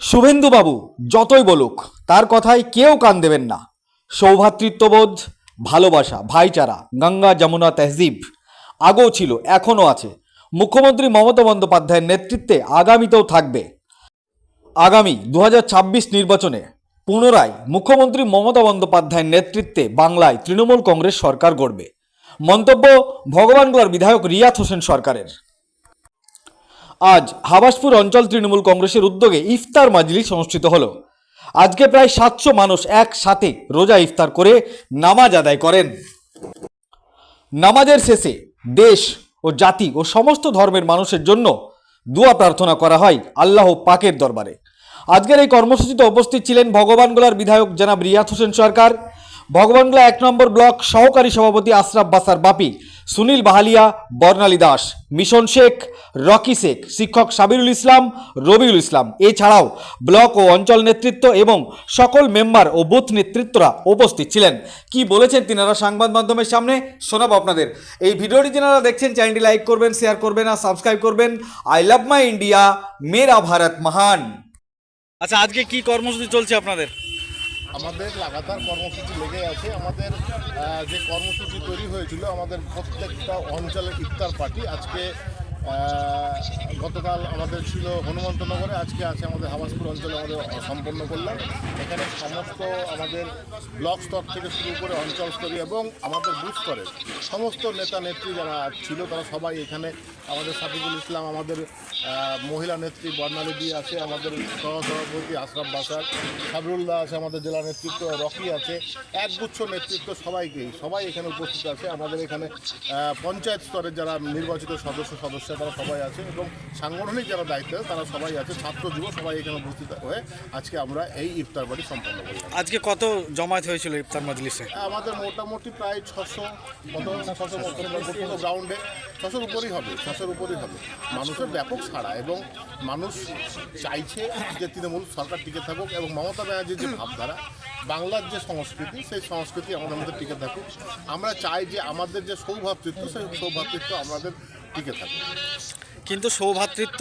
শুভেন্দুবাবু, যতই বলুক, তার কথায় কেউ কান দেবেন না। সৌভাতৃত্ববোধ, ভালোবাসা, ভাইচারা, গঙ্গা যমুনা তেহজিব আগেও ছিল, এখনও আছে। মুখ্যমন্ত্রী মমতা বন্দ্যোপাধ্যায়ের নেতৃত্বে আগামীতেও থাকবে। আগামী দু হাজার ছাব্বিশ নির্বাচনে পুনরায় মুখ্যমন্ত্রী মমতা বন্দ্যোপাধ্যায়ের নেতৃত্বে বাংলায় তৃণমূল কংগ্রেস সরকার গড়বে। মন্তব্য ভগবানগোলার বিধায়ক রিয়াত হোসেন সরকারের। আজ হাবাসপুর অঞ্চল তৃণমূল কংগ্রেসের উদ্যোগে ইফতার মাজলিস অনুষ্ঠিত হলো। আজকে প্রায় সাতশো মানুষ একসাথে রোজা ইফতার করে নামাজ আদায় করেন। নামাজের শেষে দেশ ও জাতি ও সমস্ত ধর্মের মানুষের জন্য দোয়া প্রার্থনা করা হয় আল্লাহ পাকের দরবারে। আজকের এই কর্মসূচিতে উপস্থিত ছিলেন ভগবানগোলার বিধায়ক জনাব রিয়াত হোসেন সরকার ভগবানগোলা এক নম্বর ব্লক সহকারী সভাপতি আশরাফ বাসার বাপি, সুনীল বাহালিয়া, বর্ণালী দাস, মিশন শেখ, রকি শেখ, শিক্ষক সাবিরুল ইসলাম, রবিউল ইসলাম। এছাড়াও ব্লক ও অঞ্চল নেতৃত্ব এবং সকল মেম্বার ও বুথ নেতৃত্বরা উপস্থিত ছিলেন। কি বলেছেন তিনারা সংবাদ মাধ্যমের সামনে? শোনাবো আপনাদের। এই ভিডিওটি যারা দেখছেন, চ্যানেলটি লাইক করবেন, শেয়ার করবেন আর সাবস্ক্রাইব করবেন। আই লাভ মাই ইন্ডিয়া, মেরা ভারত মহান। আচ্ছা আজকে কি কর্মসূচি চলছে আপনাদের? আমাদের লাগাতার কর্মসূচি লেগে আছে। আমাদের যে কর্মসূচি তৈরি হয়েছিল, আমাদের প্রত্যেকটা অঞ্চলের ইফতার পার্টি। আজকে গতকাল আমাদের ছিল হনুমন্তনগরে, আজকে আছে আমাদের হাবাসপুর অঞ্চলে আমাদের সম্পন্ন করলাম। এখানে সমস্ত আমাদের ব্লক স্তর থেকে শুরু করে অঞ্চল স্তরীয় এবং আমাদের বুথ স্তরের সমস্ত নেতা, নেত্রী যারা ছিল, তারা সবাই এখানে আমাদের সাফিকুল ইসলাম, আমাদের মহিলা নেত্রী বর্ণালী দি আছে, আমাদের সহসভাপতি আশরাফ বাসার সাবরুল্লাহ আছে, আমাদের জেলা নেতৃত্ব রকি আছে, একগুচ্ছ নেতৃত্ব সবাইকেই, সবাই এখানে উপস্থিত আছে। আমাদের এখানে পঞ্চায়েত স্তরের যারা নির্বাচিত সদস্য সদস্য তারা সবাই আছে এবং সাংগঠনিক যারা দায়িত্ব তারা সবাই আছে ছাত্র যুব সবাই এখানে উপস্থিত হয়ে আজকে আমরা এই ইফতার বাড়ি সম্পন্ন করলাম আজকে কত জমায়েত হয়েছিল ইফতার মজলিসে? আমাদের মোটামুটি প্রায় ছশো কত? ছশো পুরো গ্রাউন্ডে ছশোর উপরই হবে ছশোর উপরই হবে। মানুষের ব্যাপক ছাড়া এবং মানুষ চাইছে যে তৃণমূল সরকার টিকে থাকুক এবং মমতা ব্যানার্জির যে ভাবধারা বাংলার যে সংস্কৃতি সেই সংস্কৃতি আমাদের মধ্যে টিকে থাকুক। আমরা চাই যে আমাদের যে সৌভাতৃত্ব সেই সৌভাতৃত্ব আমাদের টিকে থাকুক। this. কিন্তু সৌভাতৃত্ব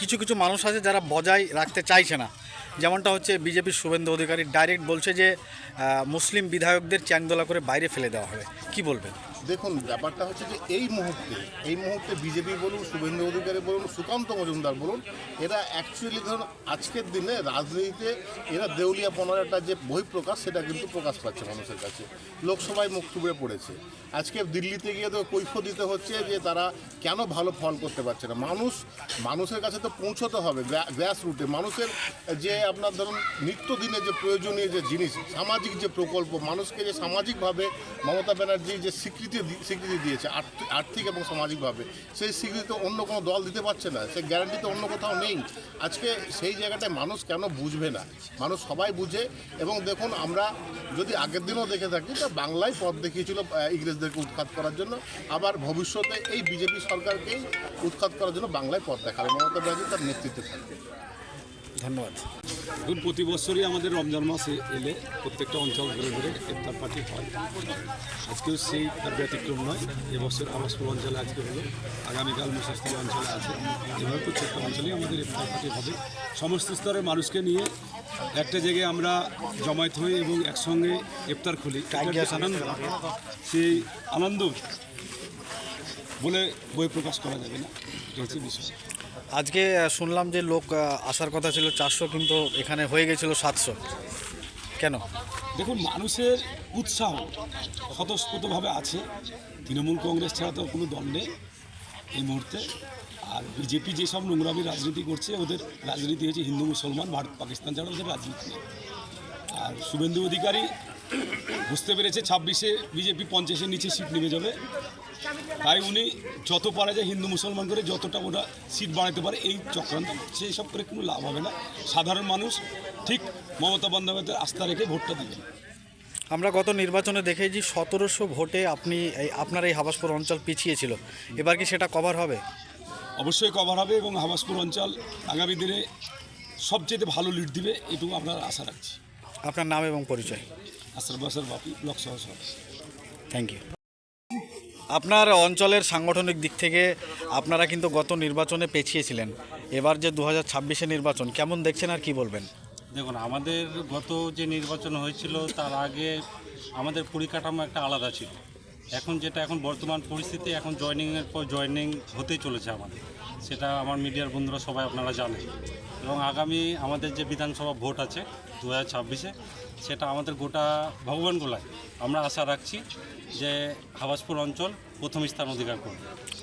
কিছু কিছু মানুষ আছে যারা বজায় রাখতে চাইছে না। যেমনটা হচ্ছে বিজেপির শুভেন্দু অধিকারী ডাইরেক্ট বলছে যে মুসলিম বিধায়কদের চ্যাংদোলা করে বাইরে ফেলে দেওয়া হবে। কি বলবেন? দেখুন, ব্যাপারটা হচ্ছে যে এই মুহূর্তে এই মুহূর্তে বিজেপি বলুন, শুভেন্দু অধিকারী বলুন, সুকান্ত মজুমদার বলুন, এরা অ্যাকচুয়ালি ধরুন আজকের দিনে রাজনীতিতে এরা দেউলিয়া একটা যে বহিঃপ্রকাশ সেটা কিন্তু প্রকাশ পাচ্ছে মানুষের কাছে। লোকসভায় মুখ থুবড়ে পড়েছে। আজকে দিল্লিতে গিয়ে তো কৈফ দিতে হচ্ছে যে তারা কেন ভালো ফল করতে পারছে না? মানুষ, মানুষের কাছে তো পৌঁছতে হবে গ্রাস রুটে মানুষের যে আপনার ধরুন, নিত্যদিনের যে প্রয়োজনীয় যে জিনিস, সামাজিক যে প্রকল্প, মানুষকে যে সামাজিকভাবে মমতা ব্যানার্জি যে স্বীকৃতি স্বীকৃতি দিয়েছে আর্থিক- এবং সামাজিকভাবে, সেই স্বীকৃতি তো অন্য কোনো দল দিতে পারছে না, সেই গ্যারান্টি তো অন্য কোথাও নেই। আজকে সেই জায়গাটায় মানুষ কেন বুঝবে না? মানুষ সবাই বুঝে, এবং দেখুন আমরা যদি আগের দিনও দেখে থাকি, তা বাংলায় পথ দেখিয়েছিল ইংরেজদেরকে উৎখাত করার জন্য। আবার ভবিষ্যতে এই বিজেপি সরকারকেই উৎখাত করার জন্য বাংলায় পথ দেখাবে মমতা ব্যানার্জি তার নেতৃত্বে থাকবে। ধন্যবাদ। এখন প্রতি বছরই আমাদের রমজান মাসে এলে প্রত্যেকটা অঞ্চল ঘুরে ঘুরে ইফতার পার্টি হয়। আজকেও সেই তার ব্যতিক্রম নয় এবছর আবাসপুর অঞ্চলে আজকে হলো। আগামীকাল মুসাস্তির অঞ্চলে আছে। এভাবে প্রত্যেকটা অঞ্চলেই আমাদের ইফতার পার্টি হবে। সমস্ত স্তরের মানুষকে নিয়ে একটা জায়গায় আমরা জমায়েত হই এবং একসঙ্গে ইফতার খুলি। আনন্দ। সেই আনন্দ বলে বই প্রকাশ করা যাবে না। আজকে শুনলাম যে লোক আসার কথা ছিল চারশো, কিন্তু এখানে হয়ে গেছিল সাতশো। কেন? দেখুন, মানুষের উৎসাহ স্বতঃস্ফূর্তভাবে আছে। তৃণমূল কংগ্রেস ছাড়া তো কোনো দল নেই এই মুহূর্তে। আর বিজেপি যেসব নোংরামি রাজনীতি করছে, ওদের রাজনীতি হচ্ছে হিন্দু, মুসলমান, ভারত, পাকিস্তান ছাড়া ওদের রাজনীতি আর শুভেন্দু অধিকারী বুঝতে পেরেছে, ছাব্বিশে বিজেপি পঞ্চাশের নিচে সিট নেমে যাবে। তাই উনি যত পারা যায় হিন্দু মুসলমান করে যতটা ওরা সিট বাড়াতে পারে এই চক্রান্ত সেই সব করে কোনো লাভ হবে না। সাধারণ মানুষ ঠিক মমতা বন্দ্যোপাধ্যায়ের আস্থা রেখে ভোটটা দিবেন। আমরা গত নির্বাচনে দেখেছি সতেরোশো ভোটে আপনি এই আপনার এই হাবাসপুর অঞ্চল পিছিয়ে ছিল। এবার কি সেটা কভার হবে? অবশ্যই কভার হবে এবং হাবাসপুর অঞ্চল আগামী দিনে সবচেয়ে ভালো লিড দিবে এটুকু আমরা আশা রাখছি। আপনার নাম এবং পরিচয়। আশ্রবাসের বাপি ব্লক সহ সহ থ্যাংক ইউ আপনার অঞ্চলের সাংগঠনিক দিক থেকে আপনারা কিন্তু গত নির্বাচনে পেছিয়েছিলেন। এবার যে দু হাজার নির্বাচন, কেমন দেখছেন আর কি বলবেন? দেখুন, আমাদের গত যে নির্বাচন হয়েছিল, তার আগে আমাদের পরিকাঠামো একটা আলাদা ছিল। এখন যেটা, এখন বর্তমান পরিস্থিতি, এখন জয়নিংয়ের পর জয়নিং হতেই চলেছে আমাদের। সেটা আমার মিডিয়ার বন্ধুরা সবাই আপনারা জানেন। এবং আগামী আমাদের যে বিধানসভা ভোট আছে দু হাজার ছাব্বিশে সেটা আমাদের গোটা ভগবানগোলায়। আমরা আশা রাখছি যে হাবাসপুর অঞ্চল প্রথম স্থান অধিকার করবে।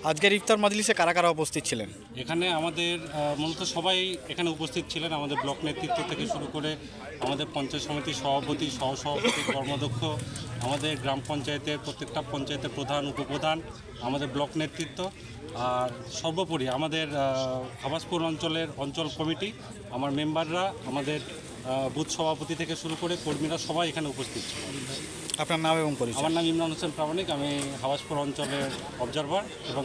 আজকের ইফতার মাজলিসে কারা কারা উপস্থিত ছিলেন? এখানে আমাদের মূলত সবাই এখানে উপস্থিত ছিলেন। আমাদের ব্লক নেতৃত্ব থেকে শুরু করে আমাদের পঞ্চায়েত সমিতির সভাপতি সহসভাপতি কর্মদক্ষ আমাদের গ্রাম পঞ্চায়েতের প্রত্যেকটা পঞ্চায়েতের প্রধান উপপ্রধান আমাদের ব্লক নেতৃত্ব আর সর্বোপরি আমাদের হাবাসপুর অঞ্চলের অঞ্চল কমিটি আমার মেম্বাররা আমাদের বুথ সভাপতি থেকে শুরু করে কর্মীরা সবাই এখানে উপস্থিত ছিল। আপনার নাম এবং পরিচয়? আমার নাম ইমরান হোসেন প্রামাণিক আমি হাওয়াসপুর অঞ্চলের অবজারভার এবং